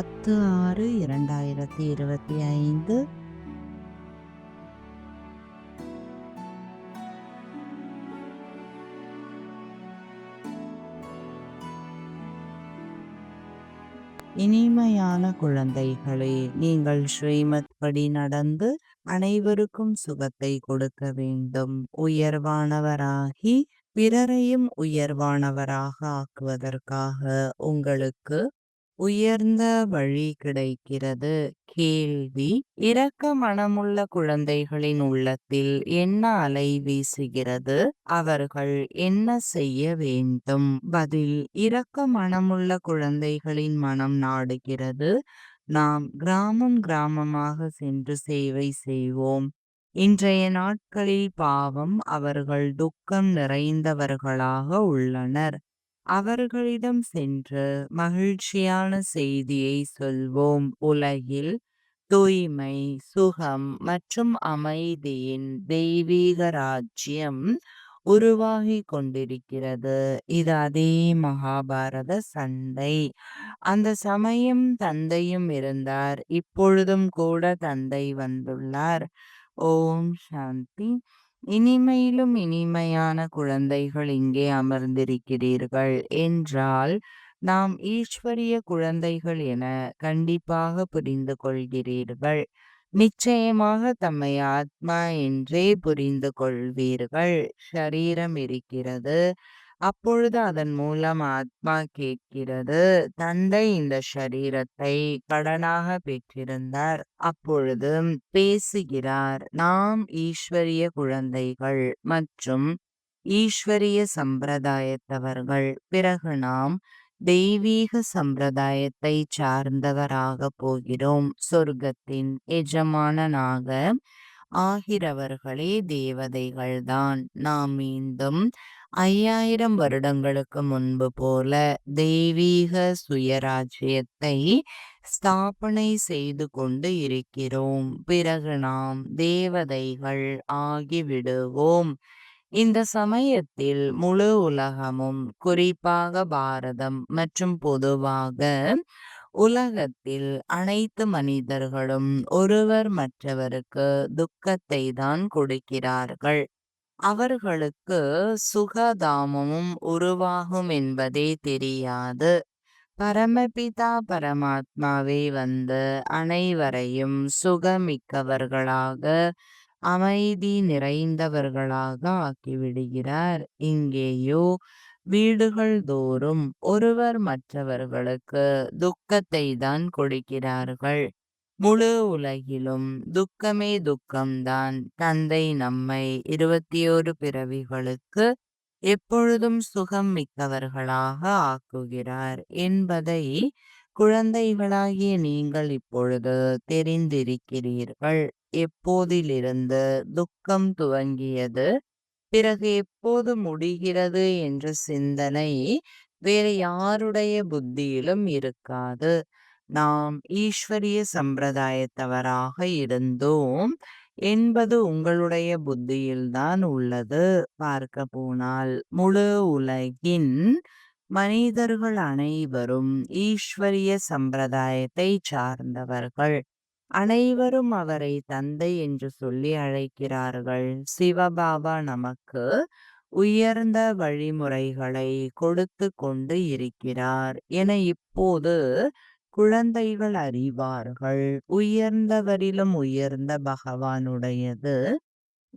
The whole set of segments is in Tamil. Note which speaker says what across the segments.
Speaker 1: பத்து ஆறு இரண்டாயிரத்தி இருபத்தி ஐந்து. இனிமையான குழந்தைகளே நீங்கள் ஸ்ரீமத் படி நடந்து அனைவருக்கும் சுகத்தை கொடுக்க வேண்டும். உயர்வானவராகி பிறரையும் உயர்வானவராக ஆக்குவதற்காக உங்களுக்கு உயர்ந்த வழி கிடைக்கிறது. கேள்வி இரக்க மனமுள்ள குழந்தைகளின் உள்ளத்தில் என்ன அலை வீசுகிறது? அவர்கள் என்ன செய்ய வேண்டும்? பதில் இரக்க மனமுள்ள குழந்தைகளின் மனம் நாடுகிறது. நாம் கிராமம் கிராமமாக சென்று சேவை செய்வோம். இன்றைய நாட்களில் பாவம் அவர்கள் துக்கம் நிறைந்தவர்களாக உள்ளனர். அவர்களிடம் சென்று மகிழ்ச்சியான செய்தியை சொல்வோம். உலகில் தூய்மை சுகம் மற்றும் அமைதியின் தெய்வீக ராஜ்யம் உருவாகி கொண்டிருக்கிறது. இது அதே மகாபாரத சண்டை. அந்த சமயம் தந்தையும் இருந்தார். இப்பொழுதும் கூட தந்தை வந்துள்ளார். ஓம் சாந்தி. இனிமையிலும் இனிமையான குழந்தைகள் இங்கே அமர்ந்திருக்கிறீர்கள் என்றால் நாம் ஈஸ்வரிய குழந்தைகள் என கண்டிப்பாக புரிந்து கொள்கிறீர்கள். நிச்சயமாக தம்மை ஆத்மா என்றே புரிந்து கொள்வீர்கள். ஷரீரம் இருக்கிறது. அப்பொழுது அதன் மூலம் ஆத்மா கேட்கிறது. தந்தை இந்த சரீரத்தை கடனாக பெற்றிருந்தார். அப்பொழுது பேசுகிறார் நாம் ஈஸ்வரிய குழந்தைகள் மற்றும் ஈஸ்வரிய சம்பிரதாயத்தவர்கள். பிறகு நாம் தெய்வீக சம்பிரதாயத்தை சார்ந்தவராக போகிறோம். சொர்க்கத்தின் எஜமானனாக ஆகிறவர்களே தேவதைகள்தான். நாம் மீண்டும் ஐயாயிரம் வருடங்களுக்கு முன்பு போல தெய்வீக சுயராஜ்யத்தை ஸ்தாபனை செய்து கொண்டு இருக்கிறோம். பிறகு நாம் தேவதைகள் ஆகிவிடுவோம். இந்த சமயத்தில் முழு உலகமும் குறிப்பாக பாரதம் மற்றும் பொதுவாக உலகத்தில் அனைத்து மனிதர்களும் ஒருவர் மற்றவருக்கு துக்கத்தை தான் கொடுக்கிறார்கள். அவர்களுக்கு சுகதாமமும் உருவாகும் என்பதே தெரியாது. பரமபிதா பரமாத்மாவே வந்து அனைவரையும் சுகமிக்கவர்களாக அமைதி நிறைந்தவர்களாக ஆக்கிவிடுகிறார். இங்கேயோ வீடுகள் தோறும் ஒருவர் மற்றவர்களுக்கு துக்கத்தை தான் கொடுக்கிறார்கள். முழு உலகிலும் துக்கமே துக்கம்தான். தந்தை நம்மை இருபத்தி ஓரு பிறவிகளுக்கு எப்பொழுதும் சுகம் மிக்கவர்களாக ஆக்குகிறார் என்பதை குழந்தைகளாகிய நீங்கள் இப்பொழுது தெரிந்திருக்கிறீர்கள். எப்போதிலிருந்து துக்கம் துவங்கியது பிறகு எப்போது முடிகிறது என்ற சிந்தனை வேறு யாருடைய புத்தியிலும் இருக்காது. நாம் ஈஸ்வரிய சம்பிரதாயத்தவராக இருந்தோம் என்பது உங்களுடைய புத்தியில்தான் உள்ளது. பார்க்க போனால் முழு உலகின் மனிதர்கள் அனைவரும் ஈஸ்வரிய சம்பிரதாயத்தை சார்ந்தவர்கள். அனைவரும் அவரை தந்தை என்று சொல்லி அழைக்கிறார்கள். சிவபாபா நமக்கு உயர்ந்த வழிமுறைகளை கொடுத்து கொண்டு இருக்கிறார். என இப்போது குழந்தைகள் அறிவார்கள். உயர்ந்தவரிலும் உயர்ந்த பகவானுடையது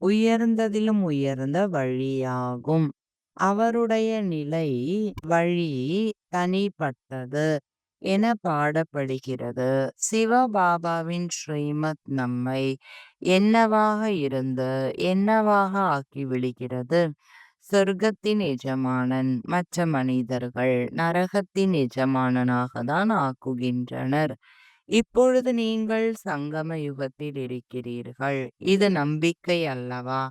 Speaker 1: உயர்ந்ததிலும் உயர்ந்த வழியாகும். அவருடைய நிலை வழி தனிப்பட்டது. என பாடப்படுகிறது. சிவபாபாவின் ஸ்ரீமத் நம்மை என்னவாக இருந்து என்னவாக ஆக்கி விடுகிறது சொர்க்கத்தின் எஜமானன் மற்ற மனிதர்கள் நரகத்தின் எஜமானனாக தான் ஆக்குகின்றனர். இப்பொழுது நீங்கள் சங்கம யுகத்தில் இருக்கிறீர்கள். இது நம்பிக்கை அல்லவா?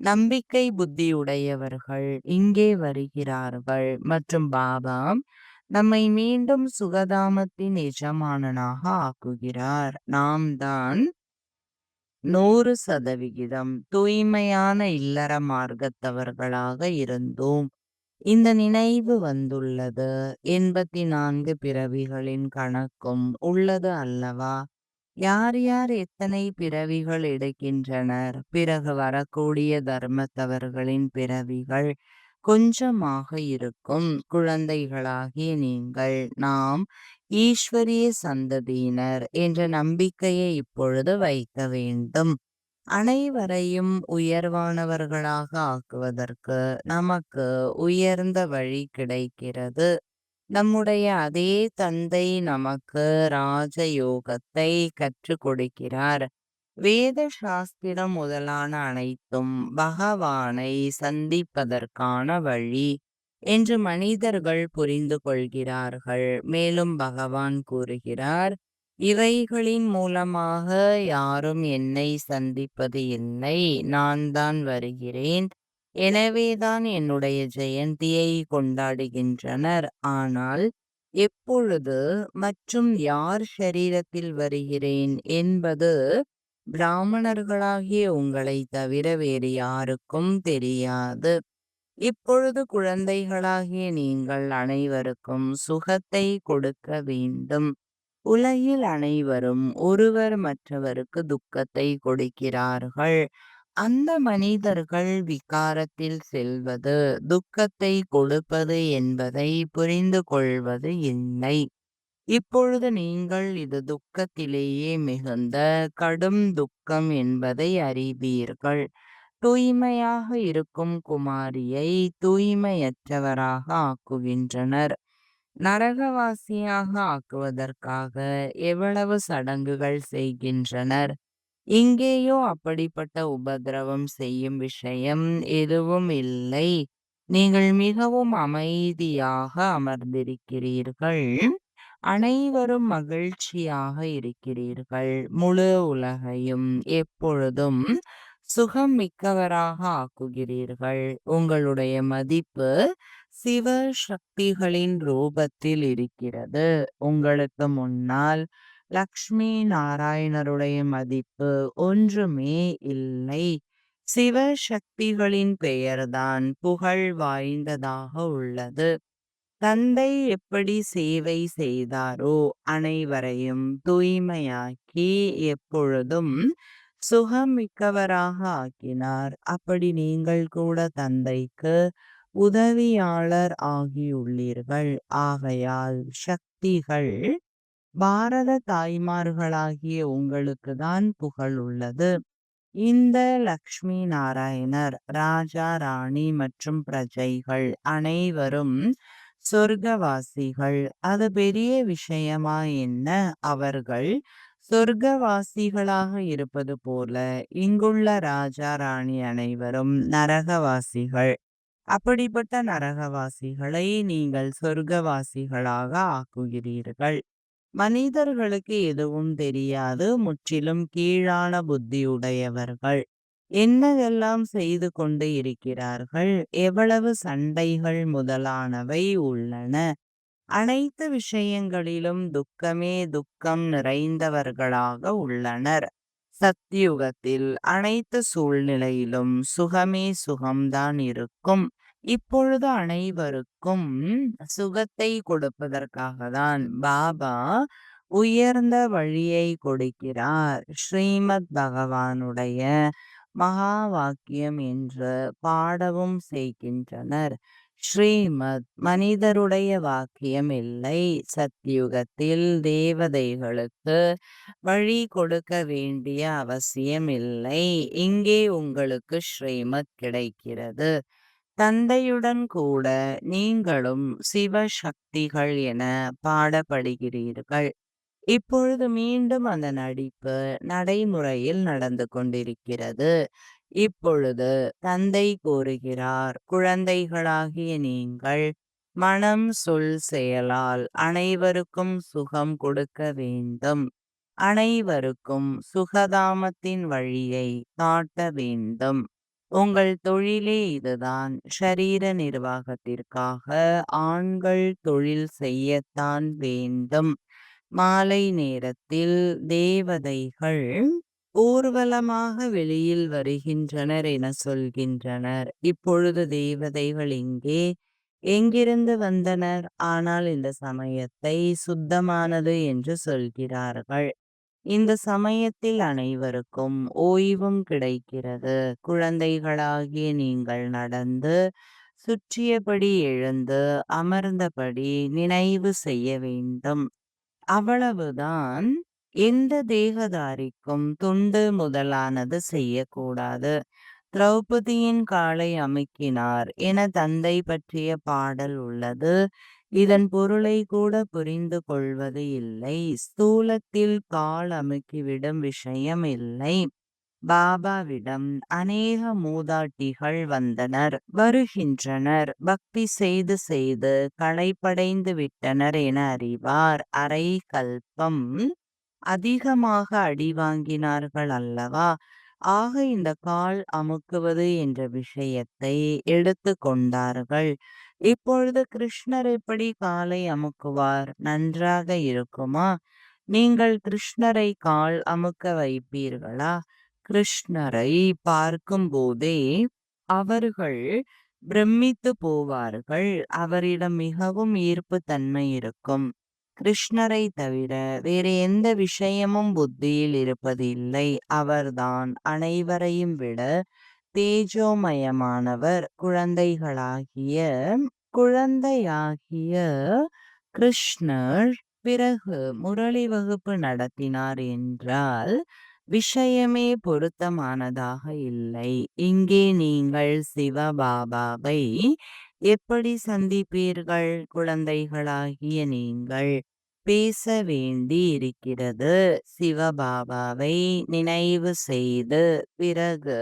Speaker 1: நம்பிக்கை புத்தியுடையவர்கள் இங்கே வருகிறார்கள். மற்றும் பாபா நம்மை மீண்டும் சுகதாமத்தின் எஜமானனாக ஆக்குகிறார். நாம் தான் நூறு சதவிகிதம் தூய்மையான இல்லற மார்க்கத்தவர்களாக இருந்தோம். இந்த நினைவு வந்துள்ளது. எண்பத்தி நான்கு பிறவிகளின் கணக்கும் உள்ளது அல்லவா? யார் யார் எத்தனை பிறவிகள் எடுக்கின்றனர்? பிறகு வரக்கூடிய தர்மத்தவர்களின் பிறவிகள் கொஞ்சமாக இருக்கும். குழந்தைகளாகிய நீங்கள் நாம் ஈஸ்வரிய சந்ததியினர் என்ற நம்பிக்கையை இப்பொழுது வைக்க வேண்டும். அனைவரையும் உயர்வானவர்களாக ஆக்குவதற்கு நமக்கு உயர்ந்த வழி கிடைக்கிறது. நம்முடைய அதே தந்தை நமக்கு ராஜயோகத்தை கற்றுக் கொடுக்கிறார். வேத சாஸ்திரம் முதலான அனைத்தும் பகவானை சந்திப்பதற்கான வழி என்று மனிதர்கள் புரிந்து கொள்கிறார்கள். மேலும் பகவான் கூறுகிறார் இவைகளின் மூலமாக யாரும் என்னை சந்திப்பது இல்லை. நான் தான் வருகிறேன். எனவேதான் என்னுடைய ஜெயந்தியை கொண்டாடுகின்றனர். ஆனால் எப்பொழுது மற்றும் யார் சரீரத்தில் வருகிறேன் என்பது பிராமணர்களாகிய உங்களை தவிர வேறு யாருக்கும் தெரியாது. இப்பொழுது குழந்தைகளாகிய நீங்கள் அனைவருக்கும் சுகத்தை கொடுக்க வேண்டும். உலகில் அனைவரும் ஒருவர் மற்றவருக்கு துக்கத்தை கொடுக்கிறார்கள். அந்த மனிதர்கள் விகாரத்தில் செல்வது துக்கத்தை கொடுப்பது என்பதை புரிந்து கொள்வது இல்லை. இப்பொழுது நீங்கள் இது துக்கத்திலேயே மிகுந்த கடும் துக்கம் என்பதை அறிவீர்கள். தூய்மையாக இருக்கும் குமாரியை தூய்மையற்றவராக ஆக்குகின்றனர். நரகவாசியாக ஆக்குவதற்காக எவ்வளவு சடங்குகள் செய்கின்றனர்? இங்கேயோ அப்படிப்பட்ட உபதிரவம் செய்யும் விஷயம் எதுவும் இல்லை. நீங்கள் மிகவும் அமைதியாக அமர்ந்திருக்கிறீர்கள். அனைவரும் மகிழ்ச்சியாக இருக்கிறீர்கள். முழு உலகையும் எப்பொழுதும் சுகம் மிக்கவராக ஆக்குகிறீர்கள். உங்களுடைய மதிப்பு சிவ சக்திகளின் ரூபத்தில் இருக்கிறது. உங்களுக்கு முன்னால் லக்ஷ்மி நாராயணருடைய மதிப்பு ஒன்றுமே இல்லை. சிவ சக்திகளின் பெயர்தான் புகழ் வாய்ந்ததாக உள்ளது. தந்தை எப்படி சேவை செய்தாரோ அனைவரையும் தூய்மையாக்கி எப்பொழுதும் சுகமிக்கவராக ஆக்கினார். அப்படி நீங்கள் கூட தந்தைக்கு உதவியாளர் ஆகியுள்ளீர்கள். ஆகையால் சக்திகள் பாரத தாய்மார்களாகிய உங்களுக்கு தான் புகழ் உள்ளது. இந்த லக்ஷ்மி நாராயணர் ராஜா ராணி மற்றும் பிரஜைகள் அனைவரும் சொர்க்கவாசிகள். அது பெரிய விஷயமா என்ன? அவர்கள் சொர்க்கவாசிகளாக இருப்பது போல இங்குள்ள ராஜா ராணி அனைவரும் நரகவாசிகள். அப்படிப்பட்ட நரகவாசிகளை நீங்கள் சொர்க்கவாசிகளாக ஆக்குகிறீர்கள். மனிதர்களுக்கு எதுவும் தெரியாது முற்றிலும் கீழான புத்தியுடையவர்கள். என்னதெல்லாம் செய்து கொண்டு இருக்கிறார்கள்? எவ்வளவு சண்டைகள் முதலானவை உள்ளன? அனைத்து விஷயங்களிலும் துக்கமே துக்கம் நிறைந்தவர்களாக உள்ளனர். சத்தியுகத்தில் அனைத்து சூழ்நிலையிலும் சுகமே சுகம்தான் இருக்கும். இப்பொழுது அனைவருக்கும் சுகத்தை கொடுப்பதற்காக தான் பாபா உயர்ந்த வழியை கொடுக்கிறார். ஸ்ரீமத் பகவானுடைய மகா வாக்கியம் என்று பாடவும் செய்கின்றனர். ஸ்ரீமத் மனிதருடைய வாக்கியம் இல்லை. சத்தியுகத்தில் தேவதைகளுக்கு வழி கொடுக்க வேண்டிய அவசியம் இல்லை. இங்கே உங்களுக்கு ஸ்ரீமத் கிடைக்கிறது. தந்தையுடன் கூட நீங்களும் சிவசக்திகள் என பாடப்படுகிறீர்கள். இப்பொழுது மீண்டும் அந்த நடிப்பு நடைமுறையில் நடந்து கொண்டிருக்கிறது. இப்பொழுது தந்தை கூறுகிறார் குழந்தைகளாகிய நீங்கள் மனம் சொல் செயலால் அனைவருக்கும் சுகம் கொடுக்க வேண்டும். அனைவருக்கும் சுகதாமத்தின் வழியை காட்ட வேண்டும். உங்கள் தொழிலே இதுதான். ஷரீர நிர்வாகத்திற்காக ஆண்கள் தொழில் செய்யத்தான் வேண்டும். மாலை நேரத்தில் தேவதைகள் ஊர்வலமாக வெளியில் வருகின்றனர் என சொல்கின்றனர். இப்பொழுது தேவதைகள் இங்கே எங்கிருந்து வந்தனர்? ஆனால் இந்த சமயத்தை சுத்தமானது என்று சொல்கிறார்கள். இந்த சமயத்தில் அனைவருக்கும் ஓய்வும் கிடைக்கிறது. குழந்தைகளாகிய நீங்கள் நடந்து சுற்றியபடி எழுந்து அமர்ந்தபடி நினைவு செய்ய வேண்டும். அவ்வளவுதான். எந்த தேகதாரிக்கும் துண்டு முதலானது செய்யக்கூடாது. திரௌபதியின் காலை அமுக்கினார் என தந்தை பற்றிய பாடல் உள்ளது. இதன் பொருளை கூட புரிந்து கொள்வது இல்லை. ஸ்தூலத்தில் கால் அமுக்கிவிடும் விஷயம் இல்லை. பாபாவிடம் அநேக மூதாட்டிகள் வந்தனர். வருகின்றனர். பக்தி செய்து செய்து களைப்படைந்து விட்டனர் என அறிவார். அரை கல்பம் அதிகமாக அடி வாங்கினார்கள் அல்லவா? ஆக இந்த கால் அமுக்குவது என்ற விஷயத்தை எடுத்து கொண்டார்கள். இப்பொழுது கிருஷ்ணர் எப்படி காலை அமுக்குவார்? நன்றாக இருக்குமா? நீங்கள் கிருஷ்ணரை கால் அமுக்க வைப்பீர்களா? கிருஷ்ணரை பார்க்கும்போதே அவர்கள் பிரமித்து போவார்கள். அவரிடம் மிகவும் ஈர்ப்பு தன்மை இருக்கும். கிருஷ்ணரை தவிர வேறு எந்த விஷயமும் புத்தியில் இருப்பதில்லை. அவர்தான் அனைவரையும் விட தேஜோமயமானவர். குழந்தைகளாகிய குழந்தையாகிய கிருஷ்ணர் பிறகு முரளி வகுப்பு நடத்தினார் என்றால் விஷயமே பொருத்தமானதாக இல்லை. இங்கே நீங்கள் சிவபாபாவை எப்படி சந்திப்பீர்கள்? குழந்தைகளாகிய நீங்கள் பேச வேண்டி இருக்கிறது. சிவபாபாவை நினைவு செய்து பிறகு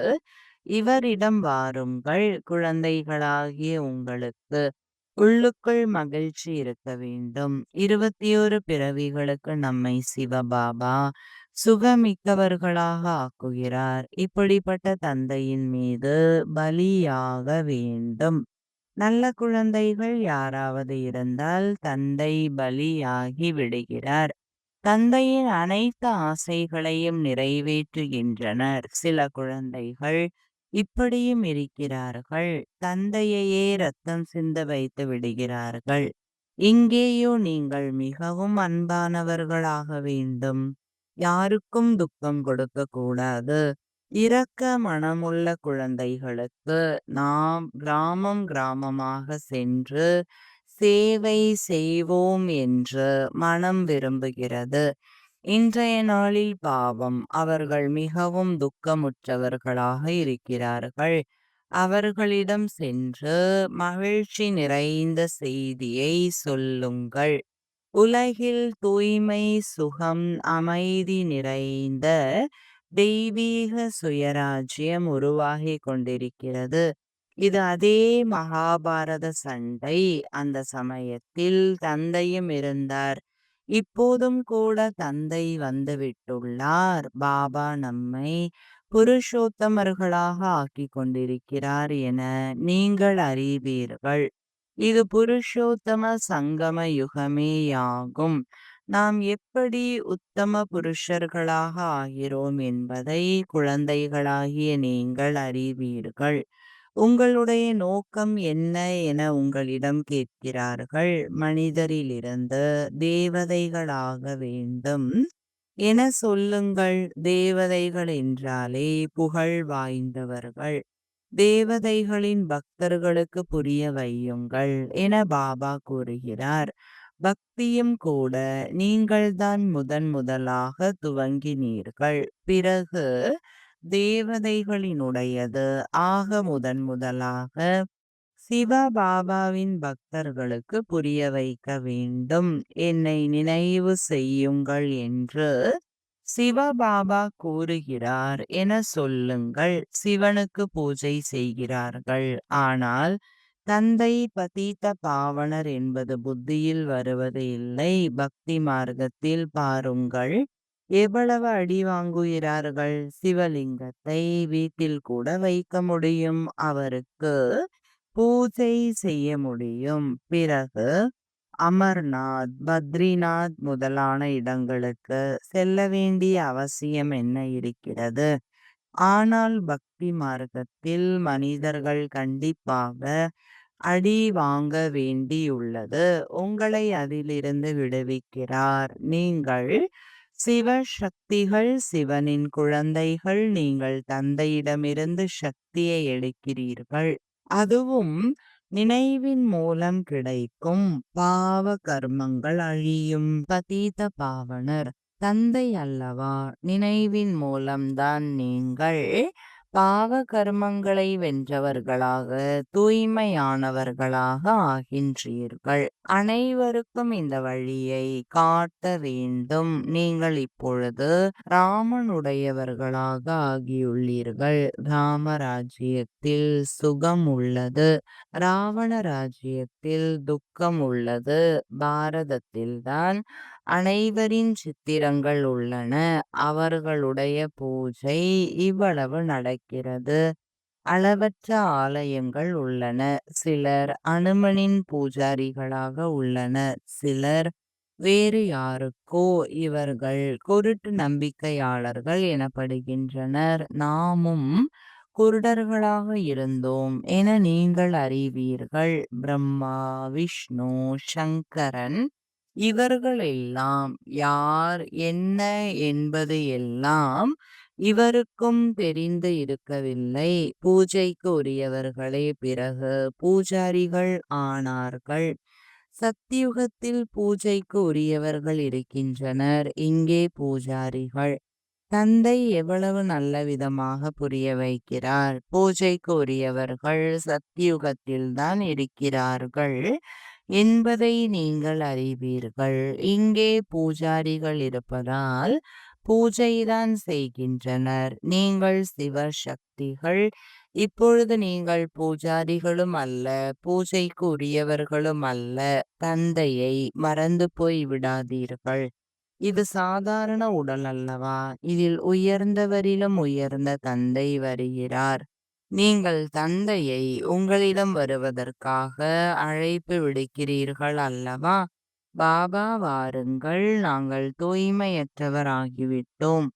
Speaker 1: இவரிடம் வாருங்கள். குழந்தைகளாகிய உங்களுக்கு உள்ளுக்குள் மகிழ்ச்சி இருக்க வேண்டும். இருபத்தி ஒரு பிறவிகளுக்கு நம்மை சிவபாபா சுகமிக்கவர்களாக ஆக்குகிறார். இப்படிப்பட்ட தந்தையின் மீது பலியாக வேண்டும். நல்ல குழந்தைகள் யாராவது இருந்தால் தந்தை பலியாகி விடுகிறார். தந்தையின் அனைத்து ஆசைகளையும் நிறைவேற்றுகின்றனர். சில குழந்தைகள் இப்படியும் இருக்கிறார்கள். தந்தையையே ரத்தம் சிந்த வைத்து விடுகிறார்கள். இங்கேயோ நீங்கள் மிகவும் அன்பானவர்களாக வேண்டும். யாருக்கும் துக்கம் கொடுக்க கூடாது. இரக்க மனமுள்ள குழந்தைகளுக்கு நாம் கிராமம் கிராமமாக சென்று சேவை செய்வோம் என்று மனம் விரும்புகிறது. இன்றைய நாளில் பாவம் அவர்கள் மிகவும் துக்கமுற்றவர்களாக இருக்கிறார்கள். அவர்களிடம் சென்று மகிழ்ச்சி நிறைந்த செய்தியை சொல்லுங்கள். உலகில் தூய்மை சுகம் அமைதி நிறைந்த தெய்வீக சுயராஜ்யம் உருவாகி கொண்டிருக்கிறது. இது அதே மகாபாரத சண்டை அந்த சமயத்தில் தந்தையும் இருந்தார். இப்போதும் கூட தந்தை வந்துவிட்டுள்ளார் பாபா நம்மை புருஷோத்தமர்களாக ஆக்கி கொண்டிருக்கிறார் என நீங்கள் அறிவீர்கள். இது புருஷோத்தம சங்கம யுகமேயாகும் நாம் எப்படி உத்தம புருஷர்களாக ஆகிறோம் என்பதை குழந்தைகளாகிய நீங்கள் அறிவீர்கள். உங்களுடைய நோக்கம் என்ன என உங்களிடம் கேட்கிறார்கள். மனிதரிலிருந்து தேவதைகளாக வேண்டும் என சொல்லுங்கள். தேவதைகள் என்றாலே புகழ் வாய்ந்தவர்கள். தேவதைகளின் பக்தர்களுக்கு புரிய வையுங்கள் என பாபா கூறுகிறார். பக்தியும் கூட நீங்கள்தான் முதன் முதலாக துவங்கினீர்கள். பிறகு தேவதைகளினுடையது ஆக முதன் முதலாக சிவபாபாவின் பக்தர்களுக்கு புரிய வைக்க வேண்டும். என்னை நினைவு செய்யுங்கள் என்று சிவபாபா கூறுகிறார் என சொல்லுங்கள் சிவனுக்கு பூஜை செய்கிறார்கள். ஆனால் தந்தை பதீத்த பாவனர் என்பது புத்தியில் வருவது இல்லை. பக்தி மார்க்கத்தில் பாருங்கள் எவ்வளவு அடி வாங்குகிறார்கள்? சிவலிங்கத்தை வீட்டில் கூட வைக்க முடியும் அவருக்கு பூஜை செய்ய முடியும். பிறகு அமர்நாத் பத்ரிநாத் முதலான இடங்களுக்கு செல்ல வேண்டிய அவசியம் என்ன இருக்கிறது? ஆனால் பக்தி மார்க்கத்தில் மனிதர்கள் கண்டிப்பாக அடி வாங்க வேண்டியுள்ளது. உங்களை அதிலிருந்து விடுவிக்கிறார். நீங்கள் சிவ சக்திகள் சிவனின் குழந்தைகள் நீங்கள் தந்தையிடமிருந்து சக்தியை எடுக்கிறீர்கள். அதுவும் நினைவின் மூலம் கிடைக்கும் பாவ கர்மங்கள் அழியும். பதீத பாவனர் தந்தை அல்லவா? நினைவின் மூலம்தான் நீங்கள் பாவ கர்மங்களை வென்றவர்களாக தூய்மையானவர்களாக ஆகின்றீர்கள். அனைவருக்கும் இந்த வழியை காட்ட வேண்டும். நீங்கள் இப்பொழுது ராமனுடையவர்களாக ஆகியுள்ளீர்கள். ராமராஜ்யத்தில் சுகம் உள்ளது. ராவண ராஜ்யத்தில் துக்கம் உள்ளது. பாரதத்தில்தான் அனைவரின் சித்திரங்கள் உள்ளன. அவர்களுடைய பூஜை இவ்வளவு நடக்கிறது. அளவற்ற ஆலயங்கள் உள்ளன. சிலர் அனுமனின் பூஜாரிகளாக உள்ளனர் சிலர் வேறு யாருக்கோ இவர்கள் குருட்டு நம்பிக்கையாளர்கள் எனப்படுகின்றனர். நாமும் குருடர்களாக இருந்தோம் என நீங்கள் அறிவீர்கள். பிரம்மா விஷ்ணு சங்கரன் இவர்கள் எல்லாம் யார் என்ன என்பது எல்லாம் இவருக்கும் தெரிந்து இருக்கவில்லை. பூஜைக்கு உரியவர்களே பிறகு பூஜாரிகள் ஆனார்கள். சத்தியுகத்தில் பூஜைக்கு உரியவர்கள் இருக்கின்றனர். இங்கே பூஜாரிகள். தந்தை எவ்வளவு நல்ல விதமாக புரிய வைக்கிறார்? பூஜைக்கு உரியவர்கள் சத்தியுகத்தில்தான் இருக்கிறார்கள். என்பதை நீங்கள் அறிவீர்கள். இங்கே பூஜாரிகள் இருப்பதால் பூஜைதான் செய்கின்றனர். நீங்கள் சிவசக்திகள். இப்பொழுது நீங்கள் பூஜாரிகளும் அல்ல பூஜைக்கு உரியவர்களும் அல்ல தந்தையை மறந்து போய் விடாதீர்கள். இது சாதாரண உடல் அல்லவா? இதில் உயர்ந்தவரிலும் உயர்ந்த தந்தை வருகிறார். நீங்கள் தந்தையை உங்களிடம் வருவதற்காக அழைப்பு விடுக்கிறீர்கள் அல்லவா? பாபா வாருங்கள் நாங்கள் தூய்மையற்றவர் ஆகிவிட்டோம்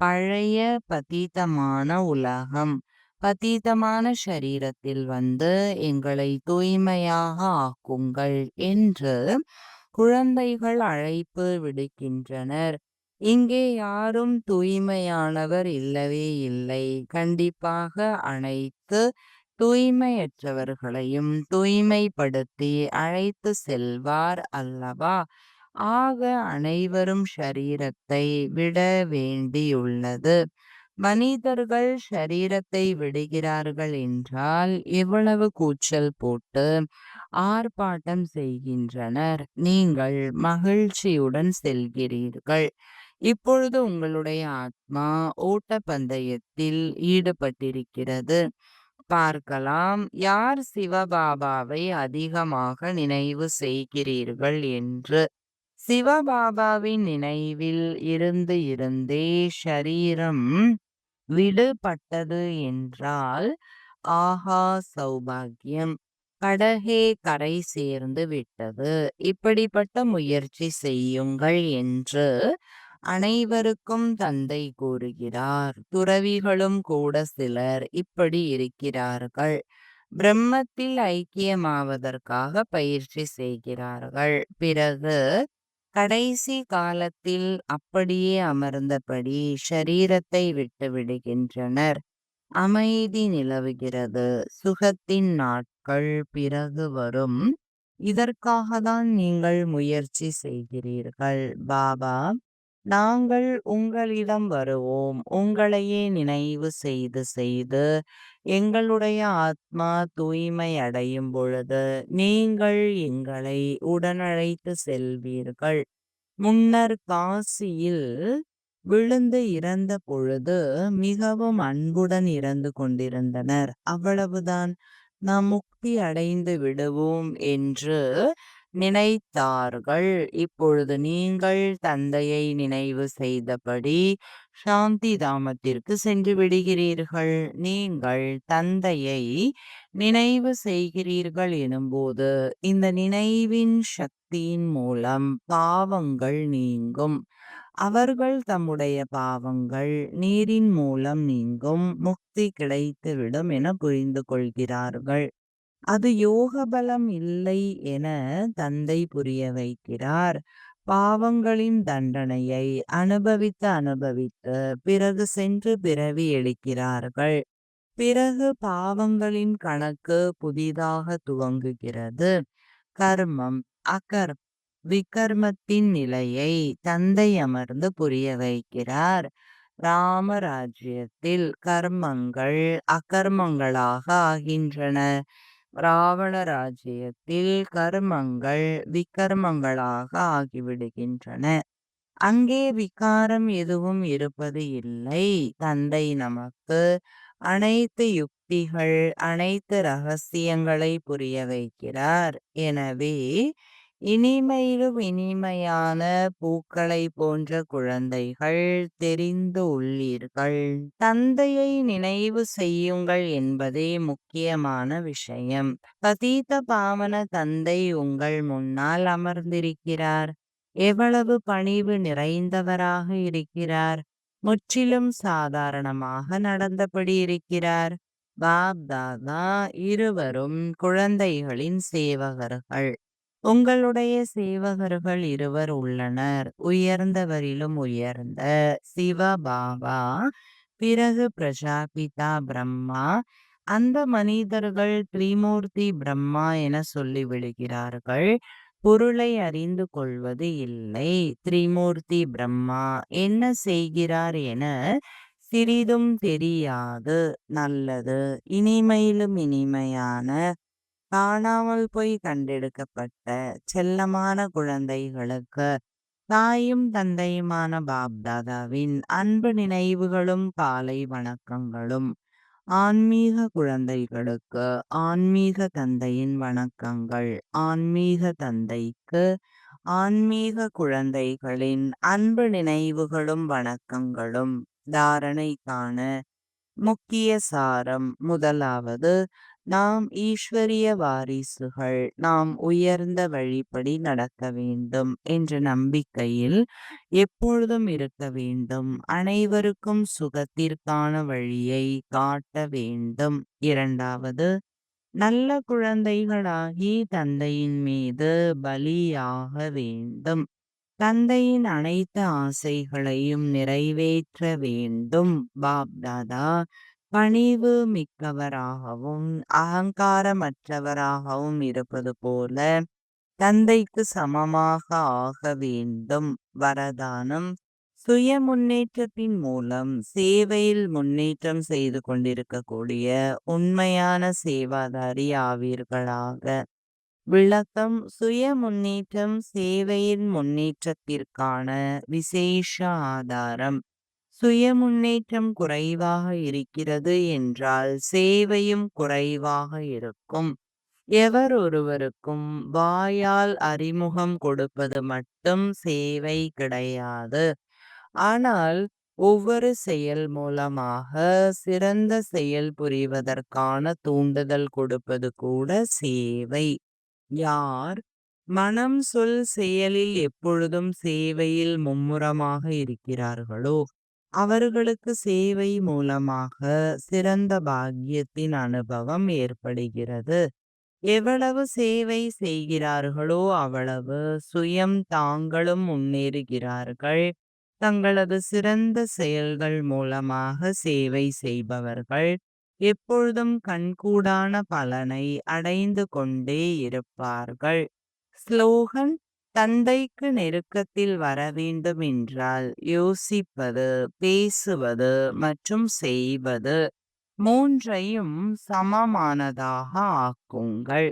Speaker 1: பழைய பதீதமான உலகம் பதீதமான சரீரத்தில் வந்து எங்களை தூய்மையாக ஆக்குங்கள் என்று குழந்தைகள் அழைப்பு விடுக்கின்றனர். இங்கே யாரும் தூய்மையானவர் இல்லவே இல்லை. கண்டிப்பாக அனைத்து தூய்மையற்றவர்களையும் தூய்மைப்படுத்தி அழைத்து செல்வார் அல்லவா? ஆக அனைவரும் ஷரீரத்தை விட வேண்டியுள்ளது. மனிதர்கள் ஷரீரத்தை விடுகிறார்கள் என்றால் எவ்வளவு கூச்சல் போட்டு ஆர்ப்பாட்டம் செய்கின்றனர். நீங்கள் மகிழ்ச்சியுடன் செல்கிறீர்கள். இப்பொழுது உங்களுடைய ஆத்மா ஓட்டப்பந்தயத்தில் ஈடுபட்டிருக்கிறது. பார்க்கலாம். யார் சிவபாபாவை அதிகமாக நினைவு செய்கிறீர்கள் என்று? சிவபாபாவின் நினைவில் இருந்து இருந்தே ஷரீரம் விடுபட்டது என்றால் ஆஹா சௌபாகியம். படகே கரை சேர்ந்து விட்டது. இப்படிப்பட்ட முயற்சி செய்யுங்கள் என்று அனைவருக்கும் தந்தை கூறுகிறார். துறவிகளும் கூட சிலர் இப்படி இருக்கிறார்கள். பிரம்மத்தில் ஐக்கியமாவதற்காக பயிற்சி செய்கிறார்கள். பிறகு கடைசி காலத்தில் அப்படியே அமர்ந்தபடி ஷரீரத்தை விட்டு விடுகின்றனர். அமைதி நிலவுகிறது. சுகத்தின் நாட்கள் பிறகு வரும். இதற்காக தான் நீங்கள் முயற்சி செய்கிறீர்கள். பாபா நாங்கள் உங்களிடம் வருவோம். உங்களையே நினைவு செய்து செய்து எங்களுடைய ஆத்மா தூய்மை அடையும் பொழுது நீங்கள் எங்களை உடனழைத்து செல்வீர்கள். முன்னர் காசியில் விழுந்து இறந்த பொழுது மிகவும் அன்புடன் இறந்து கொண்டிருந்தனர். அவ்வளவுதான். நாம் முக்தி அடைந்து விடுவோம் என்று நினைத்தார்கள். இப்பொழுது நீங்கள் தந்தையை நினைவு செய்தபடி சாந்தி தாமத்திற்கு சென்று விடுகிறீர்கள். நீங்கள் தந்தையை நினைவு செய்கிறீர்கள் எனும்போது இந்த நினைவின் சக்தியின் மூலம் பாவங்கள் நீங்கும். அவர்கள் தம்முடைய பாவங்கள் நீரின் மூலம் நீங்கும். முக்தி கிடைத்துவிடும் என புரிந்து கொள்கிறார்கள். அது யோகபலம் இல்லை என தந்தை புரிய வைக்கிறார். பாவங்களின் தண்டனையை அனுபவித்து அனுபவித்து பிறகு சென்று பிறவி எடுக்கிறார்கள். பிறகு பாவங்களின் கணக்கு புதிதாக துவங்குகிறது. கர்மம் அகர் விகர்மத்தின் நிலையை தந்தை அமர்ந்து புரிய வைக்கிறார். ராமராஜ்யத்தில் கர்மங்கள் அகர்மங்களாக ஆகின்றன. ராவண ராஜ்யத்தில் கர்மங்கள் விகர்மங்களாக ஆகிவிடுகின்றன. அங்கே விகாரம் எதுவும் இருப்பது இல்லை. தந்தை நமக்கு அனைத்து யுக்திகள் அனைத்து ரகசியங்களை புரிய வைக்கிறார். எனவே இனிமையிலும் இனிமையான பூக்களை போன்ற குழந்தைகள் தெரிந்து உள்ளீர்கள். தந்தையை நினைவு செய்யுங்கள் என்பதே முக்கியமான விஷயம். பதீத பாவன தந்தை உங்கள் முன்னால் அமர்ந்திருக்கிறார். எவ்வளவு பணிவு நிறைந்தவராக இருக்கிறார். முற்றிலும் சாதாரணமாக நடந்தபடி இருக்கிறார். பாப்தாதா இருவரும் குழந்தைகளின் சேவகர்கள். உங்களுடைய சேவகர்கள் இருவர் உள்ளனர். உயர்ந்தவரிலும் உயர்ந்த சிவ பாபா பிறகு பிரஜாபிதா பிரம்மா. அந்த மனிதர்கள் திரிமூர்த்தி பிரம்மா என சொல்லி விடுகிறார்கள். பொருளை அறிந்து கொள்வது இல்லை. திரிமூர்த்தி பிரம்மா என்ன செய்கிறார் என சிறிதும் தெரியாது. நல்லது. இனிமையிலும் இனிமையான காணாமல் போய் கண்டெடுக்கப்பட்ட செல்லமான குழந்தைகளுக்கு தாயும் தந்தையுமான பாப்தாதாவின் அன்பு நினைவுகளும் காலை வணக்கங்களும் ஆன்மீக குழந்தைகளுக்கு ஆன்மீக தந்தையின் வணக்கங்கள் ஆன்மீக தந்தைக்கு ஆன்மீக குழந்தைகளின் அன்பு நினைவுகளும் வணக்கங்களும் தாரணைக்கான முக்கிய சாரம் முதலாவது நாம் ஈஸ்வரிய வாரிசுகள் நாம் உயர்ந்த வழிப்படி நடக்க வேண்டும் என்ற நம்பிக்கையில் எப்பொழுதும் இருக்க வேண்டும். அனைவருக்கும் சுகத்திற்கான வழியை காட்ட வேண்டும். இரண்டாவது நல்ல குழந்தைகளாகி தந்தையின் மீது பலியாக வேண்டும். தந்தையின் அனைத்து ஆசைகளையும் நிறைவேற்ற வேண்டும். பாப்தாதா பணிவு மிக்கவராகவும் அகங்காரமற்றவராகவும் இருப்பது போல தந்தைக்கு சமமாக ஆக வேண்டும். வரதானம் சுய முன்னேற்றத்தின் மூலம் சேவையில் முன்னேற்றம் செய்து கொண்டிருக்கக்கூடிய உண்மையான சேவாதாரி ஆவீர்களாக. விளக்கம் சுய முன்னேற்றம் சேவையின் முன்னேற்றத்திற்கான விசேஷ ஆதாரம். சுய முன்னேற்றம் குறைவாக இருக்கிறது என்றால் சேவையும் குறைவாக இருக்கும். எவர் ஒருவருக்கும் வாயால் அறிமுகம் கொடுப்பது மட்டும் சேவை கிடையாது. ஆனால் ஒவ்வொரு செயல் மூலமாக சிறந்த செயல் புரிவதற்கான தூண்டுதல் கொடுப்பது கூட சேவை. யார்? மனம் சொல் செயலில் எப்பொழுதும் சேவையில் மும்முரமாக இருக்கிறார்களோ அவர்களுக்கு சேவை மூலமாக சிறந்த பாக்கியத்தின் அனுபவம் ஏற்படுகிறது. எவ்வளவு சேவை செய்கிறார்களோ அவ்வளவு சுயம் தாங்களும் முன்னேறுகிறார்கள். தங்களது சிறந்த செயல்கள் மூலமாக சேவை செய்பவர்கள் எப்பொழுதும் கண்கூடான பலனை அடைந்து கொண்டே இருப்பார்கள். ஸ்லோகன் தந்தைக்கு நெருக்கத்தில் வர வேண்டும் என்றால் யோசிப்பது பேசுவது மற்றும் செய்வது மூன்றையும் சமமானதாக ஆக்குங்கள்.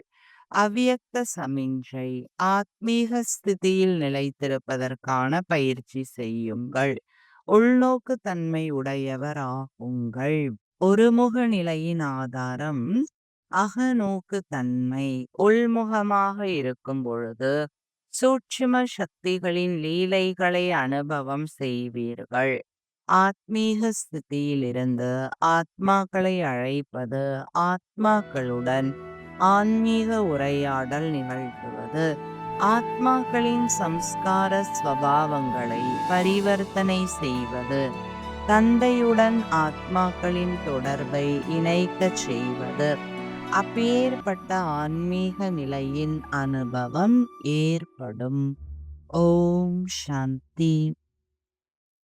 Speaker 1: அவ்வியக்த சமிஞ்சை ஆத்மீக ஸ்திதியில் நிலைத்திருப்பதற்கான பயிற்சி செய்யுங்கள். உள்நோக்கு தன்மை உடையவர் ஆகுங்கள். ஒருமுக நிலையின் ஆதாரம் அகநோக்கு தன்மை உள்முகமாக இருக்கும் பொழுது சூட்சும சக்திகளின் லீலைகளை அனுபவம் செய்வீர்கள். ஆத்மீக ஸ்திதியிலிருந்து ஆத்மாக்களை அழைப்பது ஆத்மாக்களுடன் ஆன்மீக உரையாடல் நிகழ்த்துவது ஆத்மாக்களின் சம்ஸ்கார ஸ்வபாவங்களை பரிவர்த்தனை செய்வது தந்தையுடன் ஆத்மாக்களின் தொடர்பை இணைக்கச் செய்வது. அப்பேற்பட்ட ஆன்மீக நிலையின் அனுபவம் ஏற்படும். ஓம் சாந்தி.